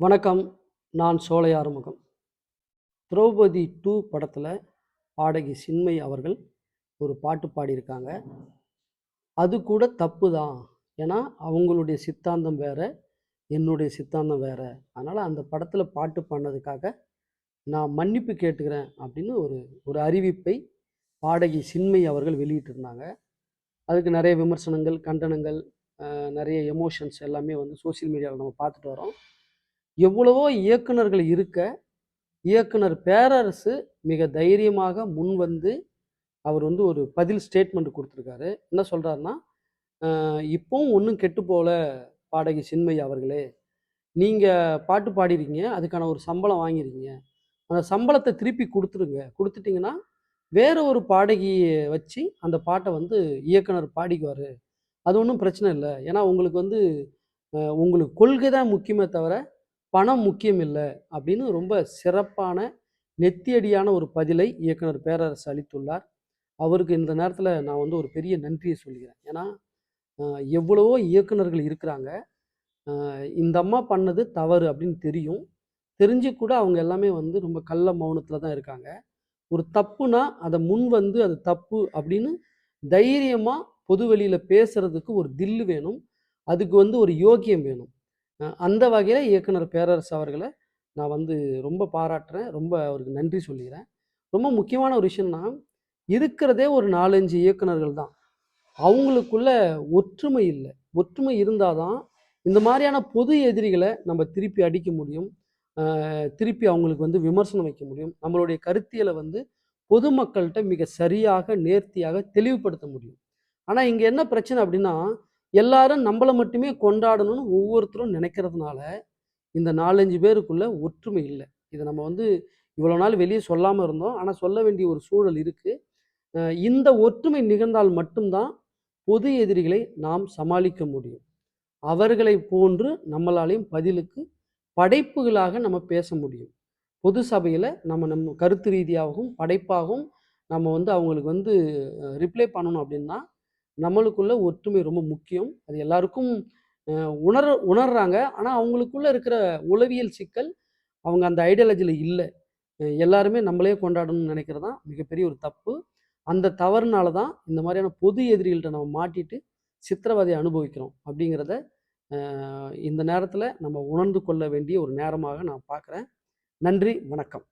வணக்கம் நான் சோலை திரௌபதி டூ படத்தில் பாடகி சின்மை அவர்கள் ஒரு பாட்டு பாடியிருக்காங்க. அது கூட தப்பு தான். ஏன்னா அவங்களுடைய சித்தாந்தம் வேறு என்னுடைய சித்தாந்தம் வேறு. அதனால் அந்த படத்தில் பாட்டு பாடினதுக்காக நான் மன்னிப்பு கேட்டுக்கிறேன் அப்படின்னு ஒரு ஒரு அறிவிப்பை பாடகி சின்மை அவர்கள் வெளியிட்டிருந்தாங்க. அதுக்கு நிறைய விமர்சனங்கள் கண்டனங்கள் நிறைய எமோஷன்ஸ் எல்லாமே வந்து சோஷியல் மீடியாவில் நம்ம பார்த்துட்டு வரோம் எவ்வளவோ இயக்குனர்கள் இருக்க இயக்குனர் பேரரசு மிக தைரியமாக முன் வந்து அவர் வந்து ஒரு பதில் ஸ்டேட்மெண்ட் கொடுத்துருக்காரு. என்ன சொல்கிறாருன்னா இப்போவும் ஒன்றும் கெட்டு போல பாடகி சின்மை அவர்களே. நீங்கள் பாட்டு பாடிடுறீங்க அதுக்கான ஒரு சம்பளம் வாங்கிருக்கீங்க. அந்த சம்பளத்தை திருப்பி கொடுத்துருங்க. கொடுத்துட்டிங்கன்னா வேற ஒரு பாடகியை வச்சு அந்த பாட்டை வந்து இயக்குனர் பாடிக்குவார். அது ஒன்றும் பிரச்சனை இல்லை. ஏன்னா உங்களுக்கு வந்து உங்களுக்கு கொள்கை தான் முக்கியமே தவிர பணம் முக்கியம் இல்லை அப்படின்னு ரொம்ப சிறப்பான நெத்தியடியான ஒரு பதிலை இயக்குனர் பேரரசு அளித்துள்ளார். அவருக்கு இந்த நேரத்தில் நான் வந்து ஒரு பெரிய நன்றியை சொல்லிக்கிறேன். ஏன்னா எவ்வளவோ இயக்குனர்கள் இருக்கிறாங்க. இந்த அம்மா பண்ணது தவறு அப்படின்னு தெரியும். தெரிஞ்சு கூட அவங்க எல்லாமே வந்து ரொம்ப கள்ள மௌனத்தில் தான் இருக்காங்க. ஒரு தப்புனா அதை முன் வந்து அது தப்பு அப்படின்னு தைரியமாக பொது வெளியில் பேசுறதுக்கு ஒரு தில்லு வேணும். அதுக்கு வந்து ஒரு யோக்கியம் வேணும். அந்த வகையில் இயக்குனர் பேரரசு அவர்களை நான் வந்து ரொம்ப பாராட்டுறேன். ரொம்ப அவருக்கு நன்றி சொல்லிக்கிறேன். ரொம்ப முக்கியமான ஒரு விஷயம்னா இருக்கிறதே ஒரு நாலஞ்சு இயக்குனர்கள் தான். அவங்களுக்குள்ள ஒற்றுமை இல்லை. ஒற்றுமை இருந்தால் தான் இந்த மாதிரியான பொது எதிரிகளை நம்ம திருப்பி அடிக்க முடியும். திருப்பி அவங்களுக்கு வந்து விமர்சனம் வைக்க முடியும். நம்மளுடைய கருத்தியலை வந்து பொதுமக்கள்கிட்ட மிக சரியாக நேர்த்தியாக தெளிவுபடுத்த முடியும். ஆனால் இங்கே என்ன பிரச்சனை அப்படின்னா எல்லாரும் நம்மளை மட்டுமே கொண்டாடணும்னு ஒவ்வொருத்தரும் நினைக்கிறதுனால இந்த நாலஞ்சு பேருக்குள்ள ஒற்றுமை இல்லை. இதை நம்ம வந்து இவ்வளோ நாள் வெளியே சொல்லாமல் இருந்தோம். ஆனால் சொல்ல வேண்டிய ஒரு சூழல் இருக்குது இந்த ஒற்றுமை நிகழ்ந்தால் மட்டும்தான் பொது எதிரிகளை நாம் சமாளிக்க முடியும். அவர்களை போன்று நம்மளாலையும் பதிலுக்கு படைப்புகளாக நம்ம பேச முடியும். பொது சபையில் நம்ம நம்ம கருத்து ரீதியாகவும் படைப்பாகவும் நம்ம வந்து அவங்களுக்கு வந்து ரிப்ளை பண்ணணும் அப்படின்னா நம்மளுக்குள்ள ஒற்றுமை ரொம்ப முக்கியம். அது எல்லாருக்கும் உணர் உணர உணர்றாங்க. ஆனால் அவங்களுக்குள்ள இருக்கிற உளவியல் சிக்கல் அவங்க அந்த ஐடியாலஜியில் இல்லை. எல்லாருமே நம்மளே கொண்டாடணும்னு நினைக்கிறது தான் மிகப்பெரிய ஒரு தப்பு. அந்த தவறுனால தான் இந்த மாதிரியான பொது எதிரிகள்கிட்ட நம்ம மாட்டிட்டு சித்திரவதையை அனுபவிக்கிறோம் அப்படிங்கிறத இந்த நேரத்தில் நம்ம உணர்ந்து கொள்ள வேண்டிய ஒரு நேரமாக நான் பார்க்குறேன் நன்றி வணக்கம்.